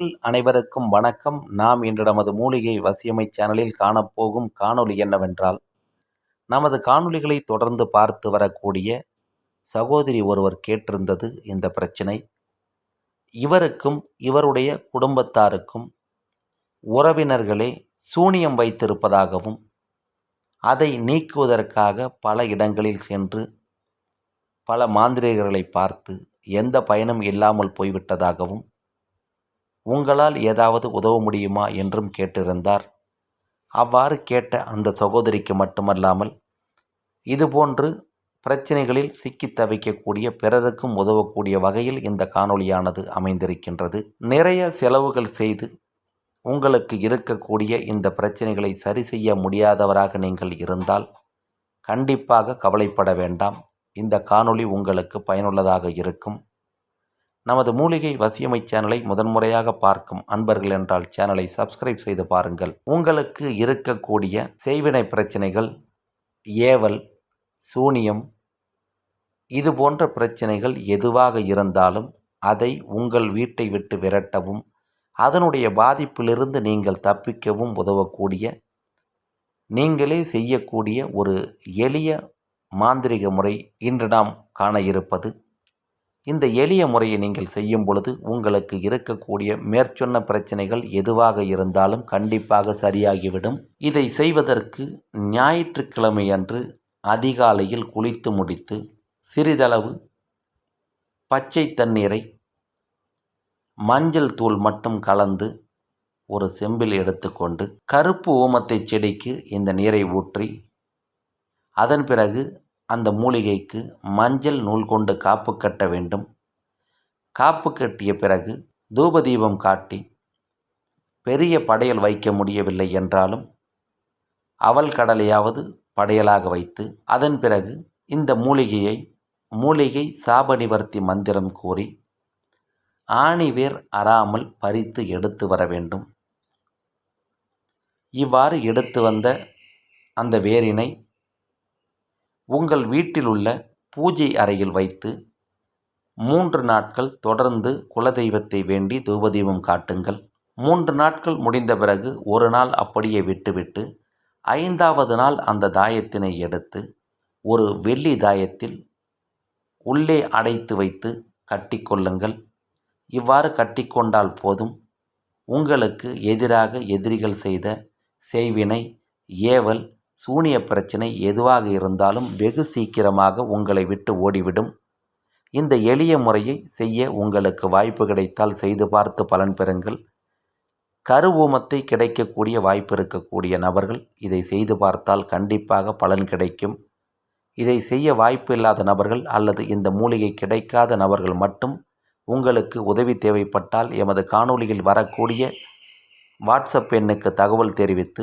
அனைவருக்கும் வணக்கம். நாம் இன்று நமது மூலிகை வசியமை சேனலில் காணப்போகும் காணொளி என்னவென்றால் நமது காணொளிகளை தொடர்ந்து பார்த்து வரக்கூடிய சகோதரி ஒருவர் கேட்டிருந்தது இந்த பிரச்சனை. இவருக்கும் இவருடைய குடும்பத்தாருக்கும் உறவினர்களே சூனியம் வைத்திருப்பதாகவும் அதை நீக்குவதற்காக பல இடங்களில் சென்று பல மாந்திரிகர்களை பார்த்து எந்த பயனும் இல்லாமல் போய்விட்டதாகவும் உங்களால் ஏதாவது உதவ முடியுமா என்றும் கேட்டிருந்தார். அவ்வாறு கேட்ட அந்த சகோதரிக்கு மட்டுமல்லாமல் இதுபோன்று பிரச்சனைகளில் சிக்கி தவிக்கக்கூடிய பிறருக்கும் உதவக்கூடிய வகையில் இந்த காணொளியானது அமைந்திருக்கின்றது. நிறைய செலவுகள் செய்து உங்களுக்கு இருக்கக்கூடிய இந்த பிரச்சனைகளை சரி செய்ய முடியாதவராக நீங்கள் இருந்தால் கண்டிப்பாக கவலைப்பட வேண்டாம். இந்த காணொளி உங்களுக்கு பயனுள்ளதாக இருக்கும். நமது மூலிகை வசியமை சேனலை முதன்முறையாக பார்க்கும் அன்பர்கள் என்றால் சேனலை சப்ஸ்கிரைப் செய்து பாருங்கள். உங்களுக்கு இருக்கக்கூடிய செய்வினை பிரச்சனைகள் ஏவல் சூனியம் இது போன்ற பிரச்சனைகள் எதுவாக இருந்தாலும் அதை உங்கள் வீட்டை விட்டு விரட்டவும் அதனுடைய பாதிப்பிலிருந்து நீங்கள் தப்பிக்கவும் உதவக்கூடிய நீங்களே செய்யக்கூடிய ஒரு எளிய மாந்திரிக முறை இன்று நாம் காண இருப்பது. இந்த எளிய முறையை நீங்கள் செய்யும் பொழுது உங்களுக்கு இருக்கக்கூடிய மேற்சொன்ன பிரச்சனைகள் எதுவாக இருந்தாலும் கண்டிப்பாக சரியாகிவிடும். இதை செய்வதற்கு ஞாயிற்றுக்கிழமை அன்று அதிகாலையில் குளித்து முடித்து சிறிதளவு பச்சை தண்ணீரை மஞ்சள் தூள் மட்டும் கலந்து ஒரு செம்பில் எடுத்துக்கொண்டு கருப்பு ஊமத்தை செடிக்கு இந்த நீரை ஊற்றி அதன் பிறகு அந்த மூலிகைக்கு மஞ்சள் நூல் கொண்டு காப்பு கட்ட வேண்டும். காப்பு கட்டிய பிறகு தூபதீபம் காட்டி பெரிய படையல் வைக்க முடியவில்லை என்றாலும் அவல் கடலையாவது படையலாக வைத்து அதன் பிறகு இந்த மூலிகையை மூலிகை சாப நிவர்த்தி மந்திரம் கூறி ஆணிவேர் அறாமல் பறித்து எடுத்து வர வேண்டும். இவ்வாறு எடுத்து வந்த அந்த வேரினை உங்கள் வீட்டில் உள்ள பூஜை அறையில் வைத்து மூன்று நாட்கள் தொடர்ந்து குலதெய்வத்தை வேண்டி தூபதீபம் காட்டுங்கள். மூன்று நாட்கள் முடிந்த பிறகு ஒரு நாள் அப்படியே விட்டுவிட்டு ஐந்தாவது நாள் அந்த தாயத்தினை எடுத்து ஒரு வெள்ளி தாயத்தில் உள்ளே அடைத்து வைத்து கட்டிக்கொள்ளுங்கள் இவ்வாறு கட்டிக்கொண்டால் போதும். உங்களுக்கு எதிராக எதிரிகள் செய்த செய்வினை ஏவல் சூனிய பிரச்சனை எதுவாக இருந்தாலும் வெகு சீக்கிரமாக உங்களை விட்டு ஓடிவிடும். இந்த எளிய முறையை செய்ய உங்களுக்கு வாய்ப்பு கிடைத்தால் செய்து பார்த்து பலன் பெறுங்கள். கருவூமத்தை கிடைக்கக்கூடிய வாய்ப்பு இருக்கக்கூடிய நபர்கள் இதை செய்து பார்த்தால் கண்டிப்பாக பலன் கிடைக்கும். இதை செய்ய வாய்ப்பு இல்லாத நபர்கள் அல்லது இந்த மூலிகை கிடைக்காத நபர்கள் மட்டும் உங்களுக்கு உதவி தேவைப்பட்டால் எமது காணொளியில் வரக்கூடிய வாட்ஸ்அப் எண்ணுக்கு தகவல் தெரிவித்து